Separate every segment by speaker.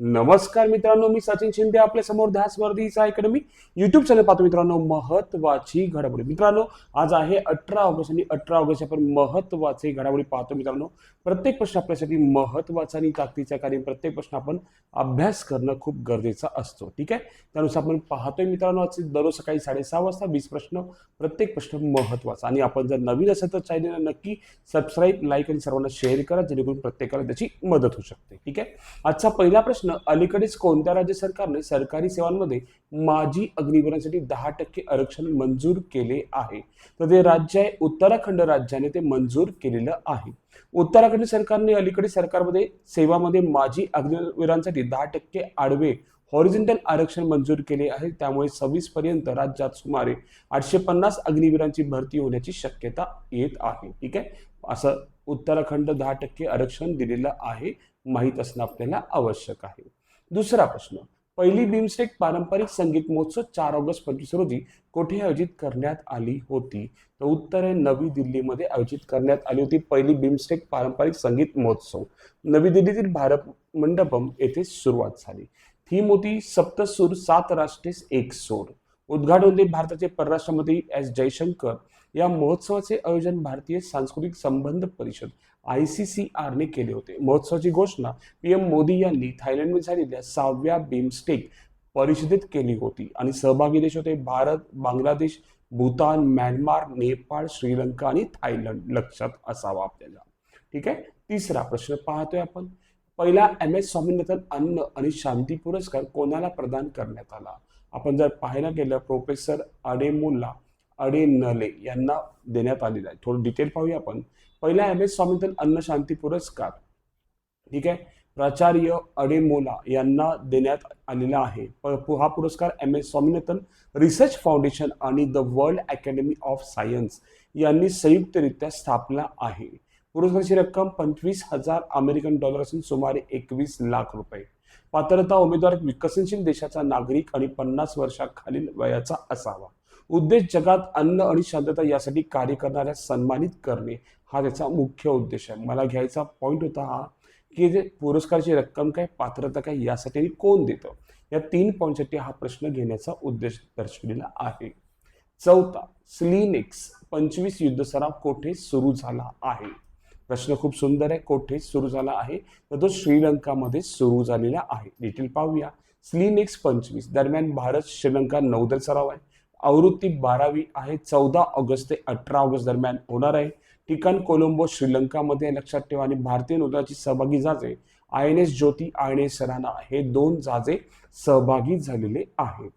Speaker 1: नमस्कार मित्रांनो मी सचिन शिंदे आपल्यासमोर ध्यास वर्धीचा अकॅडमी युट्यूब चॅनल पाहतो मित्रांनो महत्वाची घडामोडी. मित्रांनो आज आहे अठरा ऑगस्ट आणि अठरा ऑगस्ट आपण महत्त्वाचे घडामोडी पाहतो मित्रांनो. प्रत्येक प्रश्न आपल्यासाठी महत्त्वाचा आणि ताकदीचा कारण प्रत्येक प्रश्न आपण अभ्यास करणं खूप गरजेचं असतो. ठीक आहे? त्यानुसार आपण पाहतोय मित्रांनो आज दररोज सकाळी साडेसहा वाजता वीस प्रश्न प्रत्येक प्रश्न महत्त्वाचा आणि आपण जर नवीन असेल तर चॅनलला नक्की सबस्क्राईब लाईक आणि सर्वांना शेअर करा जेणेकरून प्रत्येकाला त्याची मदत होऊ शकते. ठीक आहे? आजचा पहिला प्रश्न अलीकडेच कोणत्या राज्य सरकारने सरकारी सेवांमध्ये माजी अग्निवीरांसाठी दहा टक्के आरक्षण मंजूर केले आहे? तर ते राज्य आहे उत्तराखंड राज्याने ते मंजूर केलेलं आहे. उत्तराखंड सरकारने अलीकडे सरकारमध्ये सेवामध्ये माजी अग्निवीरांसाठी दहा टक्के आडवे हॉरिझेंटल आरक्षण मंजूर केले आहे. त्यामुळे सव्वीस पर्यंत राज्यात सुमारे आठशे पन्नास अग्निवीरांची भरती होण्याची शक्यता येत आहे. ठीक आहे? असं उत्तराखंड दहा टक्के आरक्षण दिलेलं आहे. माहीत असणं आपल्याला आवश्यक आहे. दुसरा प्रश्न. पहिली बिमस्टेक पारंपरिक संगीत महोत्सव चार ऑगस्ट पंचवीस रोजी कोठे आयोजित करण्यात आली होती? तर उत्तर आहे नवी दिल्लीमध्ये आयोजित करण्यात आली होती पहिली बिमस्टेक पारंपरिक संगीत महोत्सव. नवी दिल्लीतील भारत मंडपम येथे सुरुवात झाली. थीम होती सप्तसूर सात राष्ट्रीय एक सोड उद्घाटन होते भारताचे परराष्ट्र मंत्री एस जयशंकर. या महोत्सवाचे आयोजन भारतीय सांस्कृतिक संबंध परिषद आय सी सी आरने केले होते. महोत्सवाची घोषणा पी एम मोदी यांनी थायलंडमध्ये झालेल्या सहाव्या बिमस्टेक परिषदेत केली होती आणि सहभागी देश होते भारत बांगलादेश भूतान म्यानमार नेपाळ श्रीलंका आणि थायलंड. लक्षात असावा आपल्याला. ठीक आहे? तिसरा प्रश्न पाहतोय आपण. पहिला एम एस स्वामीनाथन अन्न आणि शांती पुरस्कार कोणाला प्रदान करण्यात आला? आपण जर पाहायला गेलं प्रोफेसर अडेमुल्ला अडेनले यांना देण्यात आलेला आहे. थोडं डिटेल पाहूया आपण. पहिला एम एस स्वामीनाथन अन्न शांती पुरस्कार. ठीक आहे? प्राचार्य अडेमोला यांना देण्यात आलेला आहे. प- हा पुरस्कार M S Swaminathan research foundation आणि the world academy of science यांनी संयुक्तरित्या स्थापना आहे. पुरस्काराची रक्कम पंचवीस हजार अमेरिकन डॉलर असून सुमारे एकवीस लाख रुपये. पात्रता उमेदवार विकसनशील देशाचा नागरिक आणि पन्नास वर्षाखालील वयाचा असावा. उद्देश जगात अन्न आणि शांतता यासाठी कार्य करणाऱ्या सन्मानित करणे हा त्याचा मुख्य उद्देश आहे. मला घ्यायचा पॉईंट होता हा की जे पुरस्काराची रक्कम काय पात्रता काय यासाठी कोण देतं? या तीन पॉईंटसाठी हा प्रश्न घेण्याचा उद्देश दर्शविलेला आहे. चौथा स्लीनेक्स पंचवीस युद्ध सराव कोठे सुरू झाला आहे? प्रश्न खूप सुंदर आहे. कोठे सुरू झाला आहे? तर तो श्रीलंकामध्ये सुरू झालेला आहे. डिटेल पाहूया. स्लीनेक्स पंचवीस दरम्यान भारत श्रीलंका नौदल सराव आहे. आवृत्ती बारावी आहे. चौदा ऑगस्ट ते अठरा ऑगस्ट दरम्यान होणार आहे. ठिकाण कोलंबो श्रीलंकामध्ये लक्षात ठेवा आणि भारतीय नौदलाची सहभागी जहाजे I N S Jyoti I N S Sarana हे दोन जहाजे सहभागी झालेले आहेत.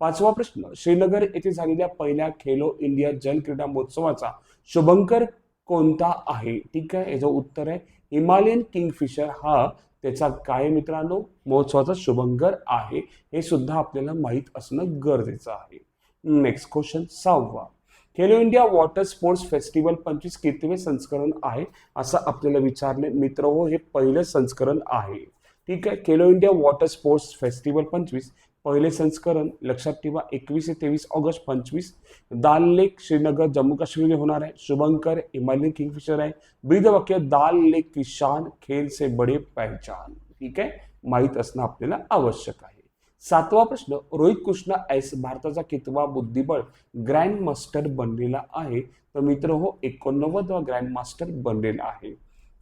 Speaker 1: पाचवा प्रश्न श्रीनगर येथे झालेल्या पहिल्या खेलो इंडिया जल क्रीडा महोत्सवाचा शुभंकर कोणता आहे? ठीक आहे याचं उत्तर आहे हिमालयन किंगफिशर हा त्याचा काय मित्रांनो? महोत्सवाचा शुभंकर आहे. हे सुद्धा आपल्याला माहीत असणं गरजेचं आहे. नेक्स्ट क्वेश्चन सहावा. Khelo India water sports festival पंचवीस कितवे संस्करण आहे? असं आपल्याला विचारले, मित्र, हो, हे पहिलं संस्करण आहे. ठीक आहे, Khelo India water sports festival पंचवीस, पहिले संस्करण, लक्षात ठेवा, एकवीस ते तेवीस ऑगस्ट पंचवीस. दाल लेक, श्रीनगर, जम्मू काश्मीरमध्ये होणार आहे. शुभंकर, हिमालयन किंगफिशर आहे. ब्रीद वाक्य, दाल लेक किशान खेल से बडे पहचान. ठीक आहे, माहीत असणं आपल्याला आवश्यक आहे. सातवा प्रश्न रोहित कृष्ण एस भारताचा कितवा बुद्धिबळ ग्रँड मास्टर बनलेला आहे? तर मित्र हो एकोणनव्वदवा ग्रँड मास्टर बनलेला आहे.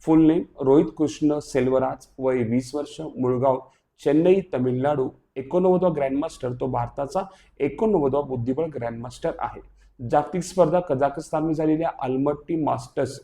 Speaker 1: फुल नेम रोहित कृष्ण सेल्वराज वय वीस वर्ष मुळगाव चेन्नई तमिळनाडू. एकोणनव्वदवा ग्रँडमास्टर तो भारताचा एकोणनव्वदवा बुद्धिबळ ग्रँडमास्टर आहे. जागतिक स्पर्धा कझाकिस्तानमध्ये झालेल्या अल्मट्टी मास्टर्स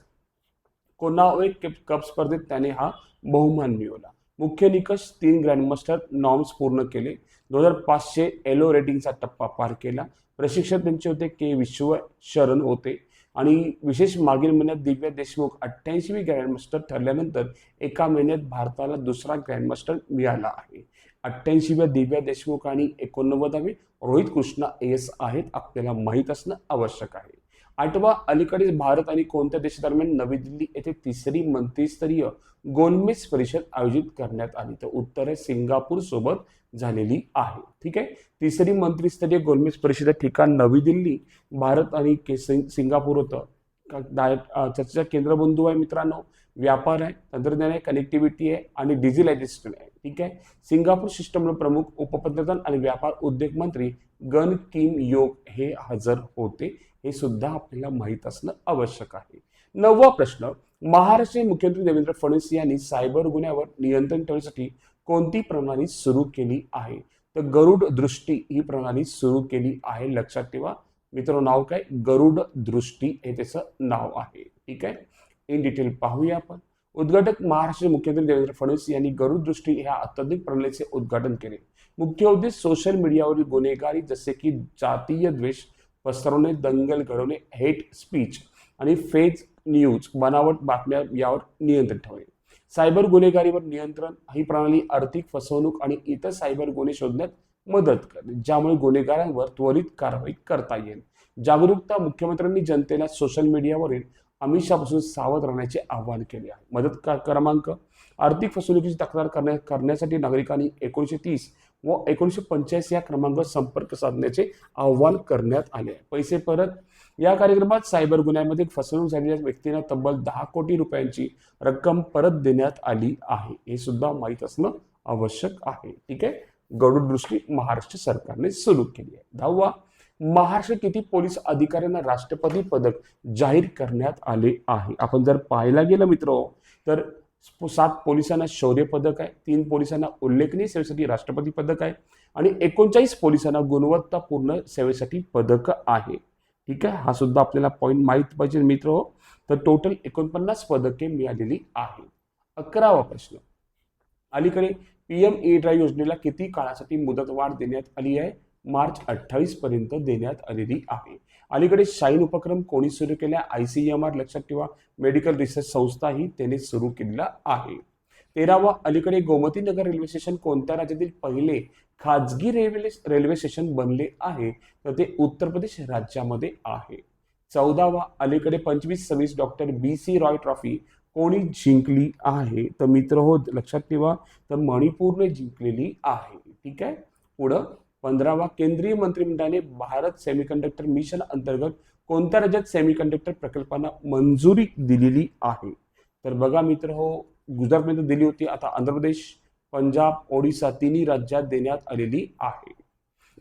Speaker 1: कोनावे कप स्पर्धेत त्याने हा बहुमान मिळवला? मुख्य निकष तीन ग्रँडमास्टर नॉर्म्स पूर्ण केले. दोन हजार पाचशे एलो रेटिंगचा टप्पा पार केला. प्रशिक्षक त्यांचे होते के विश्व शरण होते. आणि विशेष मागील महिन्यात दिव्या देशमुख अठ्ठ्याऐंशीवी ग्रँडमास्टर ठरल्यानंतर एका महिन्यात भारताला दुसरा ग्रँडमास्टर मिळाला आहे. अठ्ठ्याऐंशीव्या दिव्या देशमुख आणि एकोणनव्वदावे रोहित कृष्णा एस आहेत आपल्याला माहीत असणं आवश्यक आहे. आठवा अलीकडेच भारत आणि कोणत्या देशादरम्यान नवी दिल्ली येथे तिसरी मंत्रीस्तरीय गोलमेज परिषद आयोजित करण्यात आली? तर उत्तर आहे सिंगापूर सोबत झालेली आहे. ठीक आहे? तिसरी मंत्रीस्तरीय गोलमेज परिषद ठिकाण नवी दिल्ली भारत आणि के सिंगापूर होतं. का- डाय- चर्चेचा केंद्रबिंदू आहे मित्रांनो. व्यापार आहे तंत्रज्ञान आहे कनेक्टिव्हिटी आहे आणि डिजिटलायझेशन आहे. ठीक आहे? सिंगापूर शिष्टमंडळ प्रमुख उपपंतप्रधान आणि व्यापार उद्योग मंत्री गन किम योग हे हजर होते हे सुद्धा आपल्याला माहीत असणं आवश्यक आहे. नववा प्रश्न महाराष्ट्राचे मुख्यमंत्री देवेंद्र फडणवीस यांनी सायबर गुन्ह्यावर नियंत्रण ठेवण्यासाठी कोणती प्रणाली सुरू केली आहे? तर गरुड दृष्टी ही प्रणाली सुरू केली आहे लक्षात ठेवा. मित्र नाव काय? गरुड दृष्टी हे त्याचं नाव आहे. ठीक आहे? इन डिटेल पाहूया आपण. उद्घाटक महाराष्ट्र मुख्यमंत्री देवेंद्र फडणवीस यांनी गरुड दृष्टी ह्या अत्याधिक प्रणालीचे उद्घाटन केले. मुख्य उद्देश सोशल मीडियावरील गुन्हेगारी जसे की जातीय द्वेष पसरवणे दंगल घडवणे हेट स्पीच आणि फेक न्यूज बनावट बातम्या यावर नियंत्रण ठेवणे. सायबर गुन्हेगारीवर नियंत्रण ही प्रणाली आर्थिक फसवणूक आणि इतर सायबर गुन्हे शोधण्यात मदत करते ज्यामुळे गुन्हेगारांवर त्वरित कारवाई करता येईल. जागरूकता मुख्यमंत्र्यांनी जनतेला सोशल मीडियावरील अमिषापासून सावध राहण्याचे आवाहन केले आहे. मदत क्रमांक आर्थिक फसवणुकीची तक्रार करण्या करण्यासाठी नागरिकांनी एकोणीसशे तीस व एकोणीसशे पंच्याऐंशी या क्रमांकावर संपर्क साधण्याचे आवाहन करण्यात आले आहे. पैसे परत. या कार्यक्रमात सायबर गुन्ह्यामध्ये फसवणूक झालेल्या व्यक्तींना तब्बल दहा कोटी रुपयांची रक्कम परत देण्यात आली आहे. हे सुद्धा माहीत असणं आवश्यक आहे. ठीक आहे? गरुड दृष्टी महाराष्ट्र सरकारने सुरू केली आहे. दहावा महाराष्ट्र किती पोलीस अधिकाऱ्यांना राष्ट्रपती पदक जाहीर करण्यात आले आहे? आपण जर पाहायला गेलं मित्र तर सात पोलिसांना शौर्य पदक आहे तीन पोलिसांना उल्लेखनीय सेवेसाठी राष्ट्रपती पदक आहे आणि एकोणचाळीस पोलिसांना गुणवत्तापूर्ण सेवेसाठी पदक आहे. ठीक आहे? हा सुद्धा आपल्याला पॉईंट माहीत पाहिजे मित्र हो. तर टोटल एकोणपन्नास पदके मिळालेली आहे. अकरावा प्रश्न. अलीकडे पी एम ई ड्राय योजनेला किती काळासाठी मुदतवाढ देण्यात आली आहे? मार्च अठ्ठावीस पर्यंत देण्यात आलेली आहे. अलीकडे शाईन उपक्रम कोणी सुरू केला? आय सी एम आर लक्षात ठेवा. मेडिकल रिसर्च संस्था ही त्याने सुरू केलेला आहे. तेरावा अलीकडे गोमती नगर रेल्वे स्टेशन कोणत्या राज्यातील पहिले खाजगी रेल्वे रेल्वे स्टेशन बनले आहे? तर ते उत्तर प्रदेश राज्यामध्ये आहे. चौदावा अलीकडे पंचवीस सव्वीस doctor B C Roy trophy कोणी जिंकली आहे? तर मित्र हो लक्षात ठेवा. तर मणिपूरने जिंकलेली आहे. ठीक आहे? पुढं पंधरावा केंद्रीय मंत्रिमंडळाने भारत सेमीकंडक्टर मिशन अंतर्गत कोणत्या राज्यात सेमीकंडक्टर प्रकल्पांना मंजुरी दिलेली आहे? तर बघा मित्र हो गुजरातमध्ये दिली होती आता आंध्र प्रदेश पंजाब ओडिसा तिन्ही राज्यात देण्यात आलेली आहे.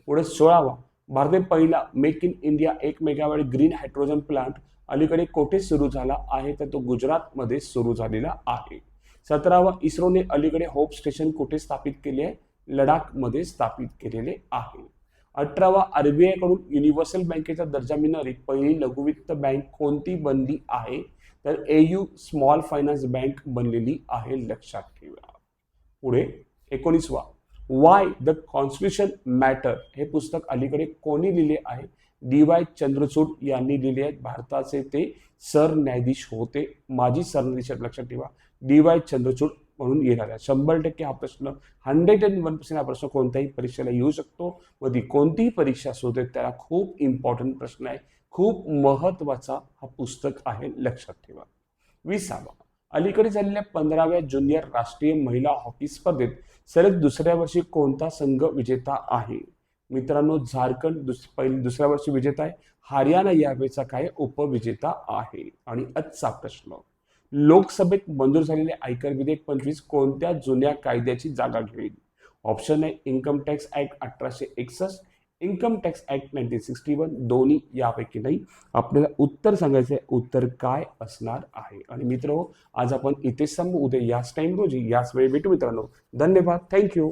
Speaker 1: पुढे सोळावा भारतातील पहिला मेक इन इंडिया एक मेगावॅट ग्रीन हायड्रोजन प्लांट अलीकडे कोठे सुरू झाला आहे? तर तो गुजरातमध्ये सुरू झालेला आहे. सतरावा इस्रोने अलीकडे होप स्टेशन कुठे स्थापित केले आहे? लडाखमध्ये स्थापित केलेले आहे. अठरावा आरबीआयकडून युनिव्हर्सल बँकेचा दर्जा मिळणारी पहिली लघुवित्त बँक कोणती बनली आहे? तर एयू स्मॉल फायनान्स बँक बनलेली आहे लक्षात ठेवा. पुढे एकोणीसवा. वाय द कॉन्स्टिट्युशन मॅटर हे पुस्तक अलीकडे कोणी लिहिले आहे? डी वाय चंद्रचूड यांनी लिहिले आहेत भारताचे ते सरन्यायाधीश होते. माजी सरन्यायाधीश लक्षात ठेवा. डी वाय चंद्रचूड म्हणून येणार आहे. शंभर टक्के हा प्रश्न हंड्रेड अँड वन पर्सेंट हा प्रश्न कोणत्याही परीक्षेला येऊ शकतो. व ती कोणतीही परीक्षा असू दे त्याला खूप इम्पॉर्टंट प्रश्न आहे. खूप महत्त्वाचा हा पुस्तक आहे लक्षात ठेवा. विसावा. अलीकडे झालेल्या पंधराव्या ज्युनियर राष्ट्रीय महिला हॉकी स्पर्धेत सलग दुसऱ्या वर्षी कोणता संघ विजेता आहे? मित्रांनो झारखंड दुस पहिले दुसऱ्या वर्षी विजेता आहे. हरियाणा यावेळेचा काय उपविजेता आहे? आणि आजचा प्रश्न. लोकसभेत मंजूर झालेले आयकर विधेयक पंचवीस कोणत्या जुन्या कायद्याची जागा घेईल? ऑप्शन आहे इन्कम टॅक्स ऍक्ट अठराशे एकसष्ट income tax act nineteen sixty one दोन्ही यापैकी नाही. आपल्याला उत्तर सांगायचं आहे उत्तर काय असणार आहे? आणि मित्र आज आपण इथेच सांगू उद्या याच टाइम रोजी याच वेळी भेटू मित्रांनो. धन्यवाद. थँक्यू